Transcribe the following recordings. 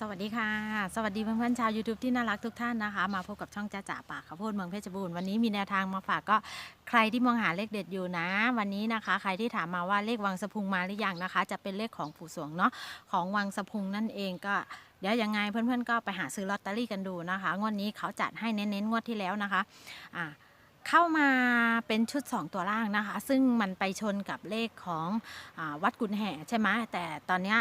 สวัสดีค่ะ สวัสดีเพื่อนๆชาว YouTube ที่น่ารักทุกท่านนะคะ มาพบกับช่องจ้าจ๋าปากข้าวโพดเมืองเพชรบูรณ์วันนี้มีแนวทางมาฝากก็ใครที่มองหาเลขเด็ดอยู่นะ วันนี้นะคะ ใครที่ถามมาว่าเลขวังสะพุงมาหรือยังนะคะ จะเป็นเลขของปู่สวงเนาะของวังสะพุงนั่นเองก็เดี๋ยวยังไงเพื่อนๆก็ไปหาซื้อลอตเตอรี่กันดูนะคะ งวดนี้เขาจัดให้เน้นๆงวดที่แล้วนะคะอ่าเข้ามาเป็นชุด 2 ตัวล่างนะคะ ซึ่งมันไปชนกับเลขของอวัดกุนแห่ใช่ไหมแต่ตอนเนี้ย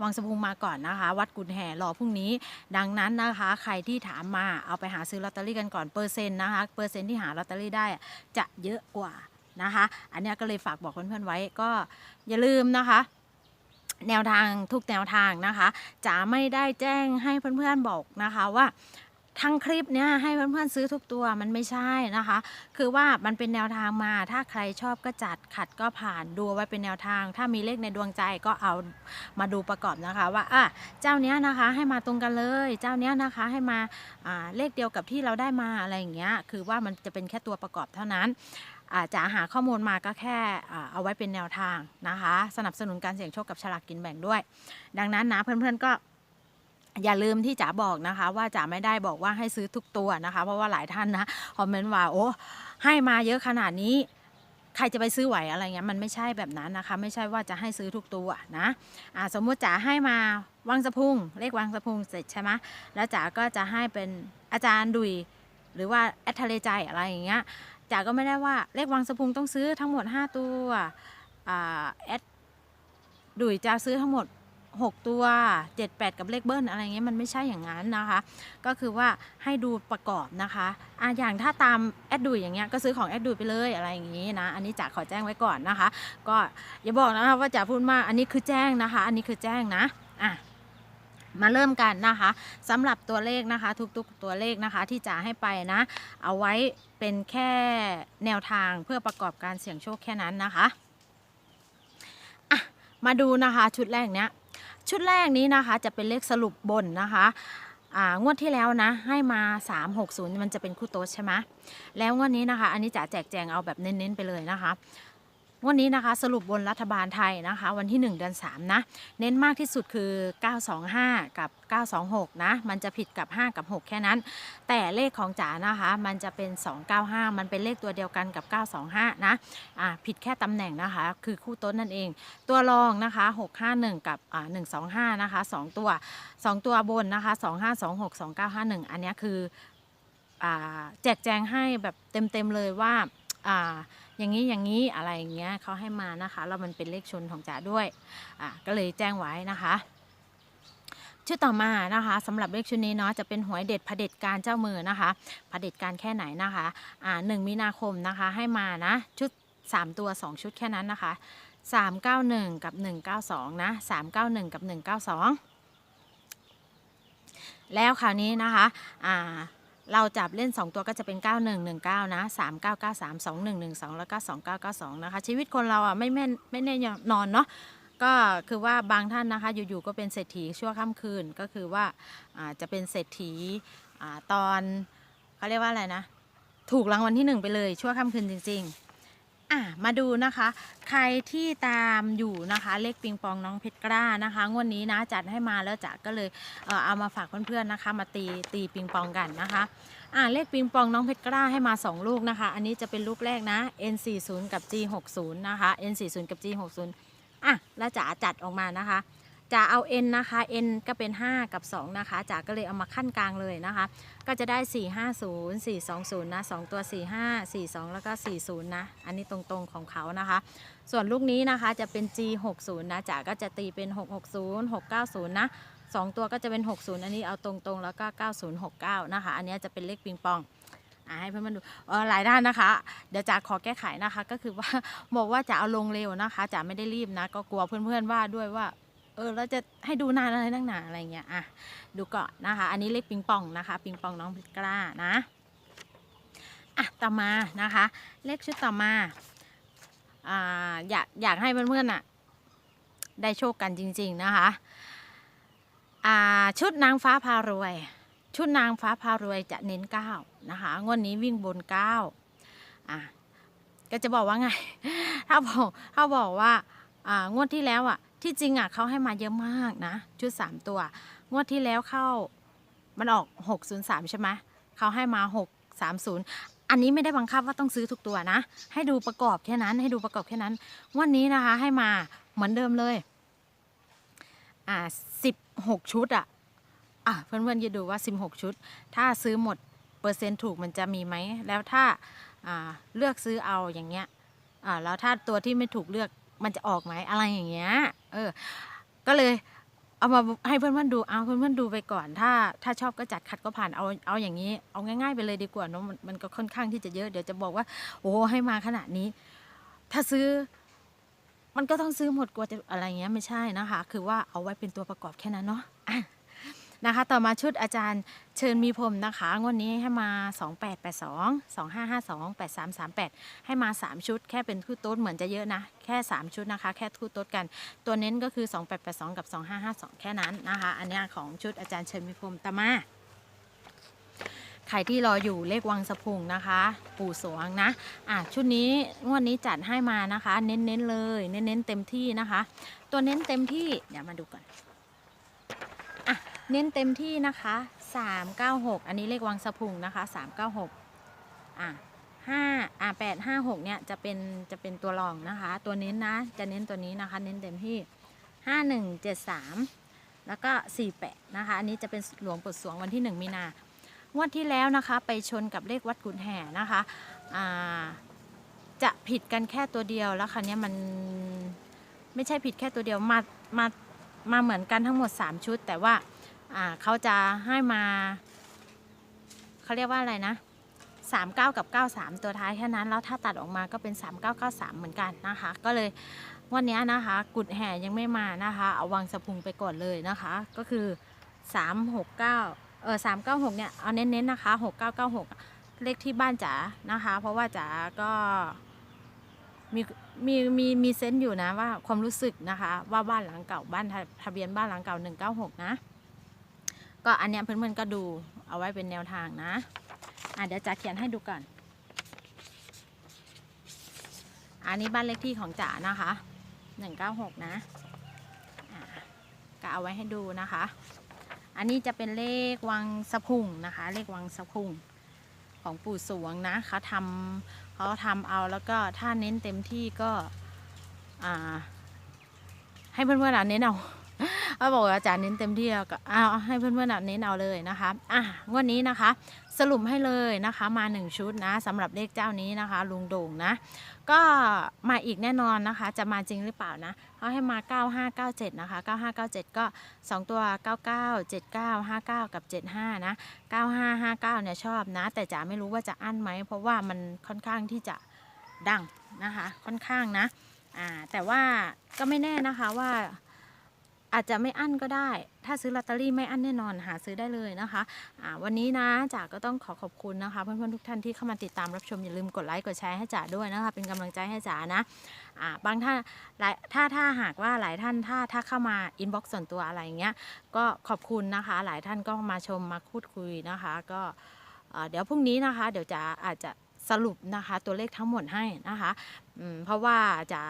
วังสะพุงมาก่อนนะคะ วัดกุนแห่รอพรุ่งนี้ ดังนั้นนะคะ ใครที่ถามมาเอาไปหาซื้อลอตเตอรี่กันก่อนเปอร์เซ็นต์นะคะเปอร์เซ็นต์ที่หาลอตเตอรี่ได้จะเยอะกว่านะคะ อันนี้ก็เลยฝากบอกเพื่อนๆไว้ก็อย่าลืมนะคะ แนวทางทุกแนวทางนะคะจะไม่ได้แจ้งให้เพื่อนๆบอกนะคะว่า ทั้งคลิปเนี้ยให้เพื่อนๆซื้อทุกตัวมันไม่ใช่นะคะ คือว่ามันเป็นแนวทางมา ถ้าใครชอบก็จัดขัดก็ผ่านดูไว้เป็นแนวทาง ถ้ามีเลขในดวงใจก็เอามาดูประกอบนะคะ ว่าอะเจ้าเนี้ยนะคะให้มาตรงกันเลย เจ้าเนี้ยนะคะให้มาอ่าเลขเดียวกับที่เราได้มาอะไรอย่างเงี้ยคือว่ามันจะเป็นแค่ตัวประกอบเท่านั้นอาจะหาข้อมูลมาก็แค่เอาไว้เป็นแนวทางนะคะ สนับสนุนการเสี่ยงโชคกับฉลากกินแบ่งด้วย ดังนั้นนะเพื่อนๆก็ อย่าลืมที่จ๋าบอกนะคะว่าจ๋าไม่ได้บอกว่าให้ซื้อทุกตัวนะคะ เพราะว่าหลายท่านนะคอมเมนต์ว่าโอ้ให้มาเยอะขนาดนี้ ใครจะไปซื้อไหวอะไรเงี้ยมันไม่ใช่แบบนั้นนะคะ ไม่ใช่ว่าจะให้ซื้อทุกตัวนะอ่าสมมุติจ๋าให้มาวังสะพุงเลขวังสะพุงเสร็จใช่ไหมแล้วจ๋าก็จะให้เป็นอาจารย์ดุยหรือว่าแอดทะเลใจอะไรอย่างเงี้ยจ๋าก็ไม่ได้ว่าเลขวังสะพุงต้องซื้อทั้งหมด 5 ตัวอ่าแอดดุยจะซื้อทั้งหมด 6 ตัว 7 8 กับเลขเบิ้ลอะไรเงี้ยมันไม่ใช่อย่างนั้นนะคะ ก็คือว่าให้ดูประกอบนะคะอะอย่างถ้าตามแอดดูอย่างเงี้ยก็ซื้อของแอดดูไปเลยอะไรอย่างงี้นะ อันนี้จ๋าขอแจ้งไว้ก่อนนะคะ ก็อย่าบอกนะคะว่าจ๋าพูดมาก อันนี้คือแจ้งนะคะ อันนี้คือแจ้งนะอะมาเริ่มกันนะคะสำหรับตัวเลขนะคะ ทุกๆตัวเลขนะคะที่จ๋าให้ไปนะ เอาไว้เป็นแค่แนวทางเพื่อประกอบการเสี่ยงโชคแค่นั้นนะคะ อะ มาดูนะคะชุดแรกเนี้ย ชุดแรกนี้นะคะจะเป็นเลขสรุปบนนะคะงวดที่แล้วนะให้มา 360 มันจะเป็นคู่โต๊ะใช่ไหมแล้วงวดนี้นะคะ อันนี้จะแจกแจงเอาแบบเน้นๆไปเลยนะคะ วดนี้นะคะสรุปบนรัฐบาลไทยนะคะ วันที่ 1 เดือน3นะเน้นมากที่สุดคือ 925 กับ 926 นะ มันจะผิดกับ 5 กับ 6 แค่นั้น แต่เลขของจ๋านะคะ มันจะเป็น 295 มันเป็นเลขตัวเดียวกันกับ 925 นะอ่าผิดแค่ตำแหน่งนะคะ คือคู่ต๊ดนั่นเอง ตัวรองนะคะ 651 กับอ่า125 นะคะ 2 ตัว 2 ตัวบนนะคะ 2526 2951 อันนี้คืออ่าแจกแจงให้แบบเต็มๆเลยว่า อย่างนี้อย่างนี้อะไรอย่างเงี้ยเขาให้มานะคะแล้วมันเป็นเลขชนของจ๋าด้วยอ่าก็เลยแจ้งไว้นะคะชุดต่อมานะคะสำหรับเลขชุดนี้เนาะจะเป็นหวยเด็ดเผด็จการเจ้ามือนะคะเผด็จการแค่ไหนนะคะอ่าหนึ่งมีนาคมนะคะให้มานะชุด 3 ตัว 2 ชุดแค่นั้นนะคะ 391 กับ 192 นะ 391 กับ 192 แล้วคราวนี้นะคะอ่า เราจับเล่น 2 ตัวก็จะเป็น 9119 นะ 3993 2112 แล้วก็ 2992 นะคะ ชีวิตคนเราอะไม่แม่นไม่แน่นอนเนาะก็คือว่าบางท่านนะคะอยู่ๆก็เป็นเศรษฐีชั่วค่ำคืนก็คือว่าจะเป็นเศรษฐีตอนเขาเรียกว่าอะไรนะ ถูกรางวัลที่หนึ่งไปเลยชั่วค่ำคืนจริง ๆ อะมาดูนะคะ ใครที่ตามอยู่นะคะ เลขปิงปองน้องเพชรกล้านะคะ งวดนี้นะจัดให้มาแล้วจ๋าก็เลยเออเอามาฝากเพื่อนๆนะคะ มาตีตีปิงปองกันนะคะอ่าเลขปิงปองน้องเพชรกล้าให้มา 2 ลูกนะคะ อันนี้จะเป็นลูกแรกนะ N40 กับ G60 นะคะ N40 กับ G60 อะแล้วจ๋าจัดออกมานะคะ จ๋าเอา N นะคะ N ก็เป็น 5 กับ 2 นะคะจ๋าก็เลยเอามาขั้นกลางเลยนะคะ ก็จะได้ 450 420 นะ 2 ตัว 45 42 แล้วก็ 40 นะ อันนี้ตรงๆของเขานะคะ ส่วนลูกนี้นะคะจะเป็น G60 นะจ๋าก็จะตีเป็น 660 690 นะ 2 ตัวก็จะเป็น 60 อันนี้เอาตรงๆ แล้วก็ 9069 นะคะ อันนี้จะเป็นเลขปิงปองอะให้เพื่อนๆดูเออหลายด้านนะคะ เดี๋ยวจ๋าขอแก้ไขนะคะ ก็คือว่าบอกว่าจะเอาลงเร็วนะคะจ๋าไม่ได้รีบนะ ก็กลัวเพื่อนๆว่าด้วยว่า เออเราจะให้ดูนานอะไรนักหนาอะไรเงี้ยอะดูก่อนนะคะ อันนี้เลขปิงปองนะคะ ปิงปองน้องพชรกล้านะอะต่อมานะคะ เลขชุดต่อมาอ่าอยากอยากให้เพื่อนๆอะได้โชคกันจริง ๆนะคะอ่าชุดนางฟ้าพารวย ชุดนางฟ้าพารวยจะเน้นเก้านะคะงวดนี้วิ่งบนเก้าอะก็จะบอกว่าไง ถ้าบอกถ้าบอกว่าอ่างวดที่แล้วอะ ที่จริงอะเขาให้มาเยอะมากนะ ชุด 3 ตัว งวดที่แล้วเข้ามันออก 603 ใช่ไหมเขาให้มา 630 อันนี้ไม่ได้บังคับว่าต้องซื้อทุกตัวนะ ให้ดูประกอบแค่นั้น ให้ดูประกอบแค่นั้น วันนี้นะคะให้มาเหมือนเดิมเลย อ่า 16 ชุดอะ อะเพื่อนๆจะดูว่า 16 ชุด ถ้าซื้อหมดเปอร์เซ็นต์ถูกมันจะมีไหม แล้วถ้าอ่าเลือกซื้อเอาอย่างเงี้ยอ่าแล้วถ้าตัวที่ไม่ถูกเลือก มันจะออกไหมอะไรอย่างเงี้ย เออ ก็เลยเอามาให้เพื่อนๆดู เอาเพื่อนๆดูไปก่อน ถ้า ถ้าชอบก็จัดขัดก็ผ่าน เอา เอาอย่างนี้ เอาง่าย ๆ ไปเลยดีกว่าเนาะมันมันก็ค่อนข้างที่จะเยอะ เดี๋ยวจะบอกว่า โอ้ให้มาขนาดนี้ ถ้าซื้อ มันก็ต้องซื้อหมดกว่าจะอะไรเงี้ยไม่ใช่นะคะ คือว่าเอาไว้เป็นตัวประกอบแค่นั้นเนาะ นะคะ ต่อมาชุดอาจารย์เชิญมีพรมนะคะงวดนี้ให้มา 2882 2552 8338 ให้มา 3 ชุด แค่เป็นคู่โต๊ดเหมือนจะเยอะนะ แค่ 3 ชุดนะคะ แค่คู่โต๊ดกัน ตัวเน้นก็คือ 2882 กับ 2552 แค่นั้นนะคะ อันนี้ของชุดอาจารย์เชิญมีพรมตามาใครที่รออยู่เลขวังสะพุงนะคะ ปู่สวงนะอะชุดนี้งวดนี้จัดให้มานะคะ เน้นๆเลย เน้นๆเต็มที่นะคะ ตัวเน้นเต็มที่เดี๋ยวมาดูก่อน เน้นเต็มที่นะคะ 396 อันนี้เลขวังสะพุงนะคะ 396 อะ5อะ856 เนี่ยจะเป็นจะเป็นตัวรองนะคะ ตัวเน้นนะ จะเน้นตัวนี้นะคะ เน้นเต็มที่ 5173 แล้วก็ 48 นะคะ อันนี้จะเป็นหลวงปู่สวงวันที่ 1 มีนางวดที่แล้วนะคะ ไปชนกับเลขวัดกุนแห่นะคะอ่าจะผิดกันแค่ตัวเดียวแล้วคราวเนี้มันไม่ใช่ผิดแค่ตัวเดียวมามามาเหมือนกันทั้งหมด 3 ชุด แต่ว่า เขาจะให้มาเขาเรียกว่าอะไรนะ39 กับ 93 ตัวท้ายแค่นั้น แล้วถ้าตัดออกมาก็เป็น 3993 เหมือนกันนะคะ ก็เลยวันนี้นะคะ กุดแห่ยังไม่มานะคะ เอาวังสะพุงไปก่อนเลยนะคะ ก็คือ 369 เออ396 เนี่ย เอาเน้นๆนะคะ 6996 เลขที่บ้านจ๋านะคะ เพราะว่าจ๋าก็มีมีมีมีเซนต์อยู่นะว่าความรู้สึกนะคะ ว่าบ้านหลังเก่าบ้านทะทะเบียนบ้านหลังเก่า 196 นะ ก็อันเนี้ยเพื่อนๆก็ดูเอาไว้เป็นแนวทางนะ อะเดี๋ยวจ๋าเขียนให้ดูก่อน อันนี้บ้านเลขที่ของจ๋านะคะ196นะอะก็เอาไว้ให้ดูนะคะ อันนี้จะเป็นเลขวังสะพุงนะคะ เลขวังสะพุงของปู่สวงนะเขาทำเขาทำเอาแล้วก็ถ้าเน้นเต็มที่ก็ให้เพื่อนๆเน้นเอา เขาบอกว่าอาจารย์เน้นเต็มที่แล้วก็เอาให้เพื่อนๆเน้นเอาเลยนะคะอะงวดนี้นะคะ สรุปให้เลยนะคะมาหนึ่งชุดนะสำหรับเลขเจ้านี้นะคะ ลุงโด่งนะ ก็มาอีกแน่นอนนะคะ จะมาจริงหรือเปล่านะเขาให้มา 9597 นะคะ 9597 ก็ 2 ตัว 99 79 59 กับ 75 นะ 9559 เนี่ยชอบนะ แต่จ๋าไม่รู้ว่าจะอั้นไหม เพราะว่ามันค่อนข้างที่จะดังนะคะ ค่อนข้างนะ อ่า แต่ว่าก็ไม่แน่นะคะว่า อาจจะไม่อั้นก็ได้ ถ้าซื้อลอตเตอรี่ไม่อั้นแน่นอนหาซื้อได้เลยนะคะอ่าวันนี้นะจ๋าก็ต้องขอขอบคุณนะคะเพื่อนๆทุกท่านที่เข้ามาติดตามรับชมอย่าลืมกดไลค์กดแชร์ให้จ๋าด้วยนะคะเป็นกำลังใจให้จ๋านะอ่าบางท่านหลายถ้าถ้าหากว่าหลายท่านถ้าถ้าเข้ามาอินบ็อกซ์ส่วนตัวอะไรอย่างเงี้ยก็ขอบคุณนะคะ หลายท่านก็มาชมมาพูดคุยนะคะ ก็เดี๋ยวพรุ่งนี้นะคะ เดี๋ยวจ๋าอาจจะสรุปนะคะตัวเลขทั้งหมดให้นะคะ เพราะว่าจะ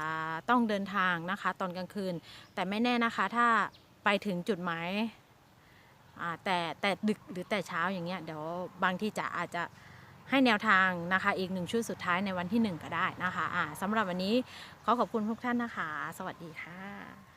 ต้องเดินทางนะคะตอนกลางคืน แต่ไม่แน่นะคะถ้าไปถึงจุดหมายแต่แต่ดึกหรือแต่เช้าอย่างเงี้ยเดี๋ยวบางที่จะอาจจะให้แนวทางนะคะ อีกหนึ่งชุดสุดท้ายในวันที่หนึ่งก็ได้นะคะะสำหรับวันนี้ขอขอบคุณทุกท่านนะคะ สวัสดีค่ะ